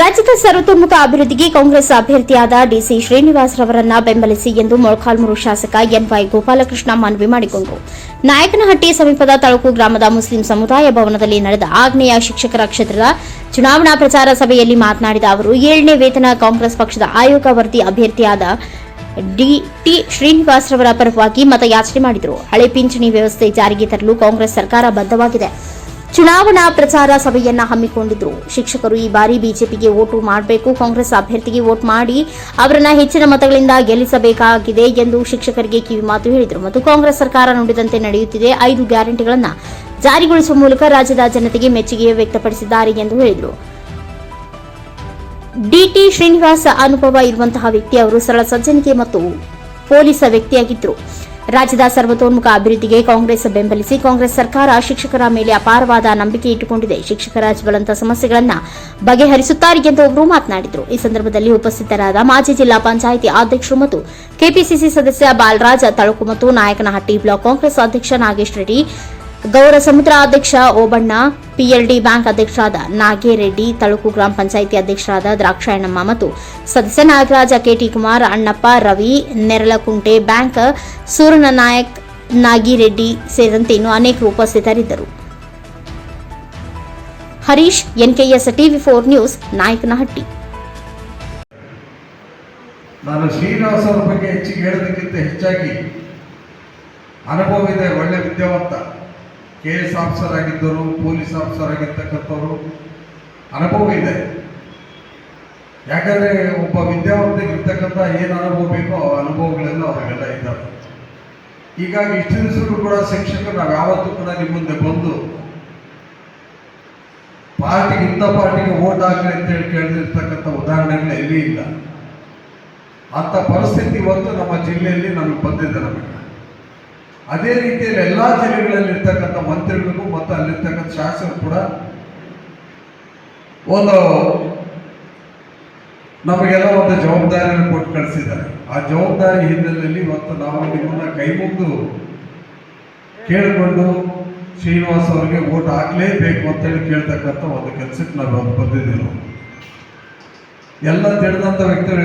ರಾಜ್ಯದ ಸರ್ವತೋಮುಖ ಅಭಿವೃದ್ಧಿಗೆ ಕಾಂಗ್ರೆಸ್ ಅಭ್ಯರ್ಥಿಯಾದ ಡಿಸಿ ಶ್ರೀನಿವಾಸ್ ರವರನ್ನ ಬೆಂಬಲಿಸಿ ಎಂದು ಮೊಳಕಾಲ್ಮೂರು ಶಾಸಕ ಎನ್ವೈ ಗೋಪಾಲಕೃಷ್ಣ ಮನವಿ ಮಾಡಿಕೊಂಡರು. ನಾಯಕನಹಟ್ಟಿ ಸಮೀಪದ ತಳಕು ಗ್ರಾಮದ ಮುಸ್ಲಿಂ ಸಮುದಾಯ ಭವನದಲ್ಲಿ ನಡೆದ ಆಗ್ನೇಯ ಶಿಕ್ಷಕರ ಕ್ಷೇತ್ರದ ಚುನಾವಣಾ ಪ್ರಚಾರ ಸಭೆಯಲ್ಲಿ ಮಾತನಾಡಿದ ಅವರು, ಏಳನೇ ವೇತನ ಕಾಂಗ್ರೆಸ್ ಪಕ್ಷದ ಆಯೋಗ ವರದಿ ಅಭ್ಯರ್ಥಿಯಾದ ಡಿಟಿ ಶ್ರೀನಿವಾಸ್ ರವರ ಪರವಾಗಿ ಮತಯಾಚನೆ ಮಾಡಿದರು. ಹಳೆ ಪಿಂಚಣಿ ವ್ಯವಸ್ಥೆ ಜಾರಿಗೆ ತರಲು ಕಾಂಗ್ರೆಸ್ ಸರ್ಕಾರ ಬದ್ಧವಾಗಿದೆ. ಚುನಾವಣಾ ಪ್ರಚಾರ ಸಭೆಯನ್ನ ಹಮ್ಮಿಕೊಂಡಿದ್ರು. ಶಿಕ್ಷಕರು ಈ ಬಾರಿ ಬಿಜೆಪಿಗೆ ಓಟು ಮಾಡಬೇಕು, ಕಾಂಗ್ರೆಸ್ ಅಭ್ಯರ್ಥಿಗೆ ವೋಟ್ ಮಾಡಿ ಅವರನ್ನ ಹೆಚ್ಚಿನ ಮತಗಳಿಂದ ಗೆಲ್ಲಿಸಬೇಕಾಗಿದೆ ಎಂದು ಶಿಕ್ಷಕರಿಗೆ ಕಿವಿಮಾತು ಹೇಳಿದರು. ಮತ್ತು ಕಾಂಗ್ರೆಸ್ ಸರ್ಕಾರ ನುಡಿದಂತೆ ನಡೆಯುತ್ತಿದೆ. ಐದು ಗ್ಯಾರಂಟಿಗಳನ್ನ ಜಾರಿಗೊಳಿಸುವ ಮೂಲಕ ರಾಜ್ಯದ ಜನತೆಗೆ ಮೆಚ್ಚುಗೆ ವ್ಯಕ್ತಪಡಿಸಿದ್ದಾರೆ ಎಂದು ಹೇಳಿದರು. ಡಿಟಿ ಶ್ರೀನಿವಾಸ ಅನುಭವ ಇರುವಂತಹ ವ್ಯಕ್ತಿ ಅವರು ಸರಳ ಸಜ್ಜನಿಕೆ ಮತ್ತು ಪೊಲೀಸ ವ್ಯಕ್ತಿಯಾಗಿದ್ದರು ರಾಜ್ಯದ ಸರ್ವತೋನ್ಮುಖ ಅಭಿವೃದ್ಧಿಗೆ ಕಾಂಗ್ರೆಸ್ ಬೆಂಬಲಿಸಿ ಕಾಂಗ್ರೆಸ್ ಸರ್ಕಾರ ಶಿಕ್ಷಕರ ಮೇಲೆ ಅಪಾರವಾದ ನಂಬಿಕೆ ಇಟ್ಟುಕೊಂಡಿದೆ. ಶಿಕ್ಷಕರ ಜ್ವಲಂತ ಸಮಸ್ಯೆಗಳನ್ನು ಬಗೆಹರಿಸುತ್ತಾರೆ ಎಂದು ಅವರು ಮಾತನಾಡಿದರು. ಈ ಸಂದರ್ಭದಲ್ಲಿ ಉಪಸ್ಥಿತರಾದ ಮಾಜಿ ಜಿಲ್ಲಾ ಪಂಚಾಯಿತಿ ಅಧ್ಯಕ್ಷರು ಮತ್ತು ಕೆಪಿಸಿಸಿ ಸದಸ್ಯ ಬಾಲರಾಜ ತಳಕು ಮತ್ತು ನಾಯಕನಹಟ್ಟಿ ಬ್ಲಾಕ್ ಕಾಂಗ್ರೆಸ್ ಅಧ್ಯಕ್ಷ ನಾಗೇಶ್ ರೆಡ್ಡಿ ಗೌರ ಸಮುದ್ರ ಅಧ್ಯಕ್ಷ ಓಬಣ್ಣ, ಪಿಎಲ್ಡಿ ಬ್ಯಾಂಕ್ ಅಧ್ಯಕ್ಷರಾದ ನಾಗೇರೆಡ್ಡಿ ತಾಲೂಕು ಗ್ರಾಮ ಪಂಚಾಯಿತಿ ಅಧ್ಯಕ್ಷರಾದ ದ್ರಾಕ್ಷಾಯಣಮ್ಮ ಮತ್ತು ಸದಸ್ಯ ನಾಗರಾಜ ಕೆಟಿ ಕುಮಾರ್ ಅಣ್ಣಪ್ಪ, ರವಿ ನೆರಳಕುಂಟೆ ಬ್ಯಾಂಕ್ ಸೂರನ ನಾಯಕ್ ನಾಗಿರೆಡ್ಡಿ ಸೇರಿದಂತೆ ಇನ್ನು ಅನೇಕರು ಉಪಸ್ಥಿತರಿದ್ದರು. Harish, NKS TV four news, Nayakanahatti. ನಾನು ಶ್ರೀನಿವಾಸ ಬಗ್ಗೆ ಹೆಚ್ಚಿಗೆ ಹೇಳೋದಕ್ಕಿಂತ ಹೆಚ್ಚಾಗಿ ಅನುಭವ ಇದೆ, ಒಳ್ಳೆ ವಿದ್ಯಾವಂತ. ಕೆ ಎಸ್ ಆಫೀಸರ್ ಆಗಿದ್ದರು ಪೊಲೀಸ್ ಆಫೀಸರ್ ಆಗಿರ್ತಕ್ಕಂಥವರು ಅನುಭವ ಇದೆ. ಯಾಕಂದ್ರೆ ಒಬ್ಬ ವಿದ್ಯಾವಂತಿಗೆ ಇರ್ತಕ್ಕಂಥ ಏನು ಅನುಭವ ಬೇಕೋ ಆ ಅನುಭವಗಳೆಲ್ಲ ಅವರಿಗೆಲ್ಲ ಇದ್ದಾವೆ. ಹೀಗಾಗಿ ಇಷ್ಟು ದಿವಸಗಳು ಕೂಡ ಶಿಕ್ಷಕರು ನಾವು ಯಾವತ್ತೂ ಕೂಡ ನಿಮ್ಮ ಮುಂದೆ ಬಂದು ಪಾರ್ಟಿಗೆ ಇಂಥ ಪಾರ್ಟಿಗೆ ಓಟ್ ಹಾಕಲಿ ಅಂತ ಹೇಳಿ ಕೇಳಿದಿರ್ತಕ್ಕಂಥ ಉದಾಹರಣೆಗಳು ಎಲ್ಲಿ ಇಲ್ಲ. ಅಂಥ ಪರಿಸ್ಥಿತಿ ಇವತ್ತು ನಮ್ಮ ಜಿಲ್ಲೆಯಲ್ಲಿ ನಮಗೆ ಬಂದಿದೆ ನಮಗೆ. ಅದೇ ರೀತಿಯಲ್ಲಿ ಎಲ್ಲ ಜಿಲ್ಲೆಗಳಲ್ಲಿ ಇರ್ತಕ್ಕಂಥ ಮಂತ್ರಿಗಳಿಗೂ ಮತ್ತು ಅಲ್ಲಿರ್ತಕ್ಕಂಥ ಶಾಸಕರು ಕೂಡ ಒಂದು ನಮಗೆಲ್ಲ ಒಂದು ಜವಾಬ್ದಾರಿಯನ್ನು ಕೊಟ್ಟು ಕಳಿಸಿದ್ದಾರೆ. ಆ ಜವಾಬ್ದಾರಿ ಹಿನ್ನೆಲೆಯಲ್ಲಿ ಮತ್ತು ನಾವು ನಿಮ್ಮನ್ನ ಕೈ ಮುಗಿದು ಕೇಳಿಕೊಂಡು ಶ್ರೀನಿವಾಸ್ ಅವರಿಗೆ ಓಟ್ ಹಾಕಲೇಬೇಕು ಅಂತೇಳಿ ಕೇಳ್ತಕ್ಕಂಥ ಒಂದು ಕೆಲಸಕ್ಕೆ ನಾವು ಬಂದಿದ್ದೀವಿ. ಎಲ್ಲ ತಿಳಿದಂಥ ವ್ಯಕ್ತಿಗಳು